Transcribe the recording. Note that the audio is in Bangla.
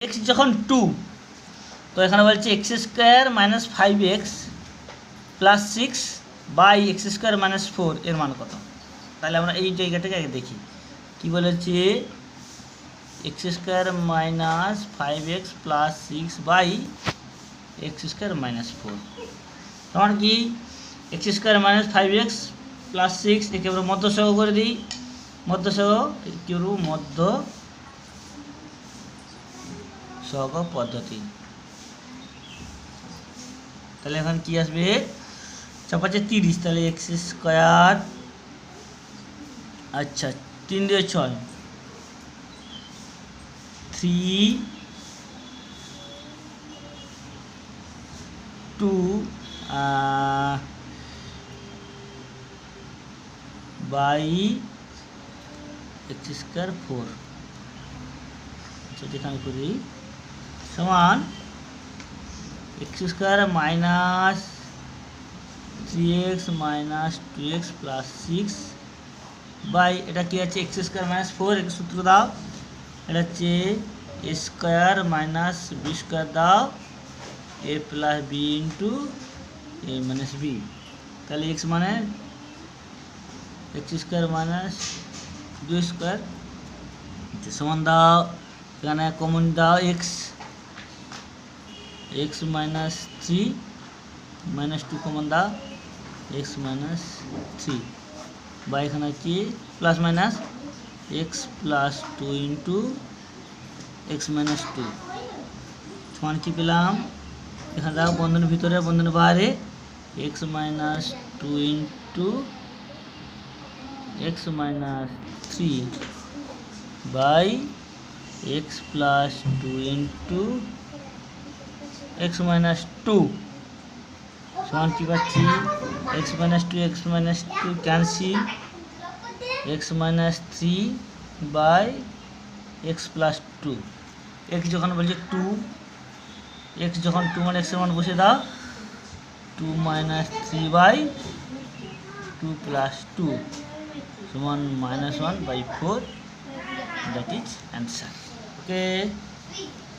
এক্স যখন টু তো এখানে বলছে x square minus five x plus six by x square minus four এর মান কত? তাহলে আমরা এই জায়গাটাকে আগে দেখি। কী বলেছে? X square minus five x plus six by x square minus four তোমার কি? X square minus five x plus six একেবারে মধ্য সহ করে দিই। মধ্য সহ কেউ মধ্য সহগ পদ্ধতি। তাহলে এখন কি আসবে? চাপাচ্ছে তিরিশ, তাহলে এক্স স্কোয়ার আচ্ছা তিন দিয়ে ছয়। Three two by x square four আচ্ছা যেখানে করি সমান x square minus three x minus two x plus six by এটা কি আছে? এক্স স্কোয়ার মাইনাস ফোর এর সূত্র দাও। এটা হচ্ছে a square minus b square দাও। A plus b into a minus b তাহলে এক্স মানে x square minus b square সমান দাও। এখানে কমন দাও x x minus three minus two common দাও এক্স মাইনাস থ্রি বা এখানে কি? Plus minus x plus two into x minus two সমান কি পেলাম? এখানে দাও বন্ধনের ভিতরে, বন্ধনের বাইরে x minus two into x minus three by x plus two into x minus two সমান কী পাচ্ছি? X minus two x minus two cancel x minus three by x plus two x যখন বলছে টু এক্স যখন টু মানে এক্সের মান বসে দাও two minus three by two plus two সমান minus one by four that is answer okay